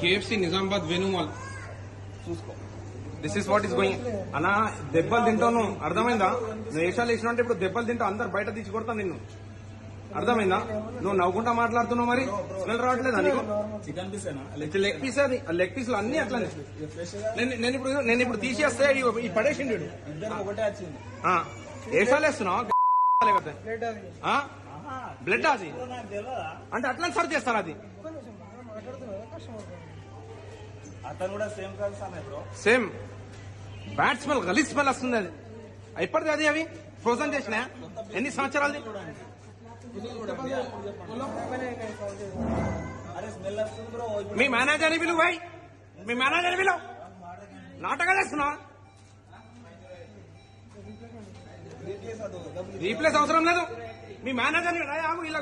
KFC Nizamabad వేణుమాల్ చూసుకో. This is what is going అన్నా దెబ్బలు తింటాను. అర్థమైందా? నువ్వు వేషాలు వేసినా అంటే ఇప్పుడు దెబ్బలు తింటావు అందరు బయట తీసి కొడతా నిన్ను. అర్థమైందా? నువ్వు నవ్వుకుంటా మాట్లాడుతున్నావు మరి? స్మెల్ రావట్లేదా నీకు? చికెన్ పీసేనా లెగ్ పీస్ అది లెగ్ పీసులు అన్ని అట్లనే. నేను ఇప్పుడు నేను ఇప్పుడు తీసేస్తే ఈ- పడేసిండు వేషాలు వేస్తున్నావు? బ్లడ్ అది. అంటే అట్లా సర్చ్ చేస్తారు అది. సేమ్ బ్యాడ్ స్మెల్ గలీజ్ స్మెల్ వస్తుంది అది. ఎప్పటిది అది అవి? ఫ్రోజన్ చేసిన? ఎన్ని సంవత్సరాలది? మీ మేనేజర్ని పిలువు భాయ్ మీ మేనేజర్ని పిలువు. నాటకాలు వేస్తున్నావా? రీప్లేస్ అవసరం లేదు. మీ మేనేజర్ని ఇలా